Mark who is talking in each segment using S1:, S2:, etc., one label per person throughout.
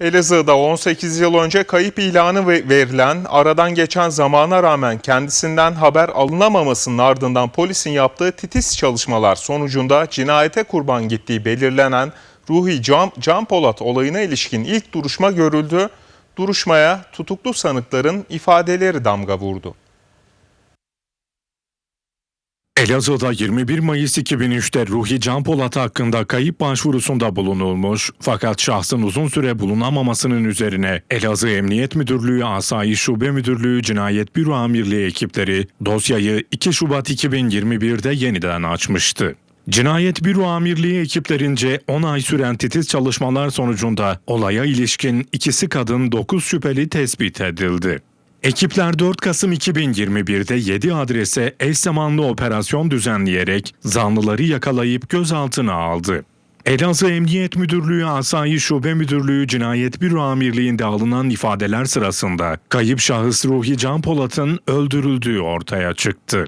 S1: Elazığ'da 18 yıl önce kayıp ilanı ve- verilen, aradan geçen zamana rağmen kendisinden haber alınamamasının ardından polisin yaptığı titiz çalışmalar sonucunda cinayete kurban gittiği belirlenen Ruhi Can, Can Polat olayına ilişkin ilk duruşma görüldü. Duruşmaya tutuklu sanıkların ifadeleri damga vurdu.
S2: Elazığ'da 21 Mayıs 2003'te Ruhi Can Polat hakkında kayıp başvurusunda bulunulmuş fakat şahsın uzun süre bulunamamasının üzerine Elazığ Emniyet Müdürlüğü Asayiş Şube Müdürlüğü Cinayet Büro Amirliği ekipleri dosyayı 2 Şubat 2021'de yeniden açmıştı. Cinayet Büro Amirliği ekiplerince 10 ay süren titiz çalışmalar sonucunda olaya ilişkin ikisi kadın 9 şüpheli tespit edildi. Ekipler 4 Kasım 2021'de 7 adrese eş zamanlı operasyon düzenleyerek zanlıları yakalayıp gözaltına aldı. Elazığ Emniyet Müdürlüğü Asayi Şube Müdürlüğü Cinayet Büro Amirliği'nde alınan ifadeler sırasında kayıp şahıs Ruhi Can Polat'ın öldürüldüğü ortaya çıktı.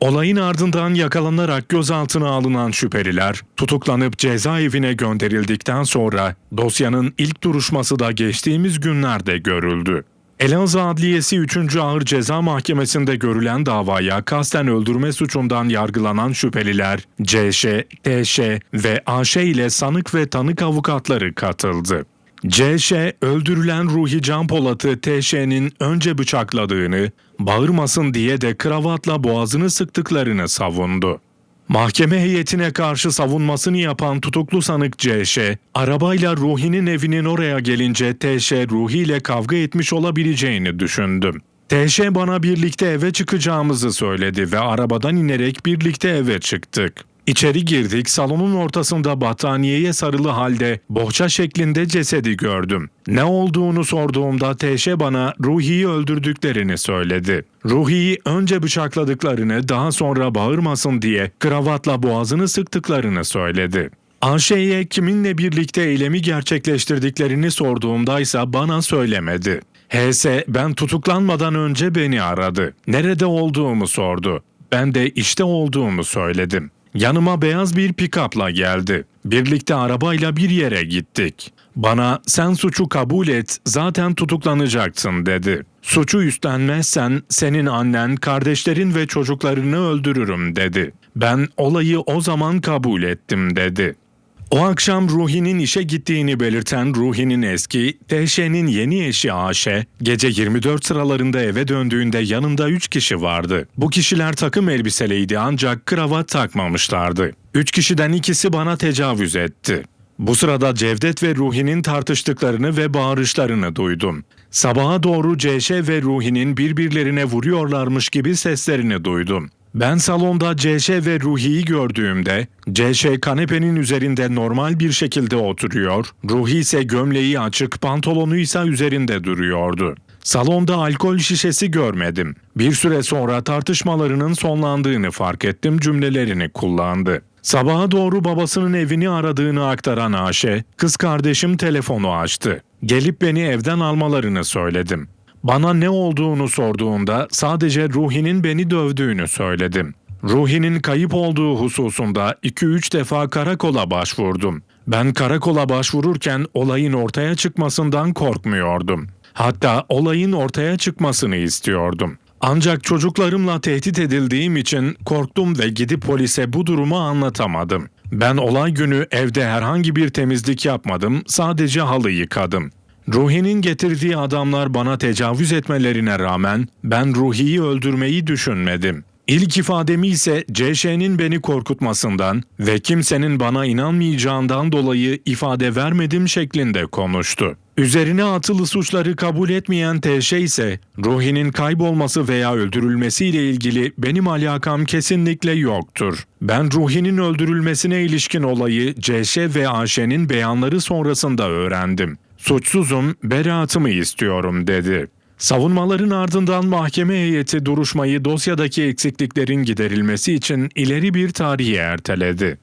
S2: Olayın ardından yakalanarak gözaltına alınan şüpheliler tutuklanıp cezaevine gönderildikten sonra dosyanın ilk duruşması da geçtiğimiz günlerde görüldü. Elazığ Adliyesi 3. Ağır Ceza Mahkemesi'nde görülen davaya kasten öldürme suçundan yargılanan şüpheliler CŞ, TŞ ve AŞ ile sanık ve tanık avukatları katıldı. CŞ öldürülen Ruhi Can Polat'ı TŞ'nin önce bıçakladığını, bağırmasın diye de kravatla boğazını sıktıklarını savundu. Mahkeme heyetine karşı savunmasını yapan tutuklu sanık CŞ, arabayla Ruhi'nin evinin oraya gelince TŞ Ruhi ile kavga etmiş olabileceğini düşündüm. TŞ bana birlikte eve çıkacağımızı söyledi ve arabadan inerek birlikte eve çıktık. İçeri girdik, salonun ortasında battaniyeye sarılı halde bohça şeklinde cesedi gördüm. Ne olduğunu sorduğumda TŞ bana Ruhi'yi öldürdüklerini söyledi. Ruhi'yi önce bıçakladıklarını, daha sonra bağırmasın diye kravatla boğazını sıktıklarını söyledi. Ayşe'ye kiminle birlikte eylemi gerçekleştirdiklerini sorduğumda ise bana söylemedi. HS ben tutuklanmadan önce beni aradı. Nerede olduğumu sordu. Ben de işte olduğumu söyledim. Yanıma beyaz bir pikapla geldi. Birlikte arabayla bir yere gittik. Bana sen suçu kabul et zaten tutuklanacaksın dedi. Suçu üstlenmezsen senin annen, kardeşlerin ve çocuklarını öldürürüm dedi. Ben olayı o zaman kabul ettim dedi. O akşam Ruhi'nin işe gittiğini belirten Ruhi'nin eski, TŞ'nin yeni eşi Ayşe, gece 24 sıralarında eve döndüğünde yanında 3 kişi vardı. Bu kişiler takım elbiseliydi ancak kravat takmamışlardı. 3 kişiden ikisi bana tecavüz etti. Bu sırada Cevdet ve Ruhi'nin tartıştıklarını ve bağırışlarını duydum. Sabaha doğru CŞ ve Ruhi'nin birbirlerine vuruyorlarmış gibi seslerini duydum. Ben salonda CŞ ve Ruhi'yi gördüğümde CŞ kanepenin üzerinde normal bir şekilde oturuyor, Ruhi ise gömleği açık, pantolonu ise üzerinde duruyordu. Salonda alkol şişesi görmedim. Bir süre sonra tartışmalarının sonlandığını fark ettim cümlelerini kullandı. Sabaha doğru babasının evini aradığını aktaran Ayşe, kız kardeşim telefonu açtı. Gelip beni evden almalarını söyledim. Bana ne olduğunu sorduğunda sadece Ruhi'nin beni dövdüğünü söyledim. Ruhi'nin kayıp olduğu hususunda 2-3 defa karakola başvurdum. Ben karakola başvururken olayın ortaya çıkmasından korkmuyordum. Hatta olayın ortaya çıkmasını istiyordum. Ancak çocuklarımla tehdit edildiğim için korktum ve gidip polise bu durumu anlatamadım. Ben olay günü evde herhangi bir temizlik yapmadım, sadece halı yıkadım. Ruhi'nin getirdiği adamlar bana tecavüz etmelerine rağmen ben Ruhi'yi öldürmeyi düşünmedim. İlk ifademi ise CŞ'nin beni korkutmasından ve kimsenin bana inanmayacağından dolayı ifade vermedim şeklinde konuştu. Üzerine atılı suçları kabul etmeyen TŞ ise Ruhi'nin kaybolması veya öldürülmesiyle ilgili benim alakam kesinlikle yoktur. Ben Ruhi'nin öldürülmesine ilişkin olayı CŞ ve Ayşe'nin beyanları sonrasında öğrendim. Suçsuzum, beraatımı istiyorum dedi. Savunmaların ardından mahkeme heyeti duruşmayı dosyadaki eksikliklerin giderilmesi için ileri bir tarihe erteledi.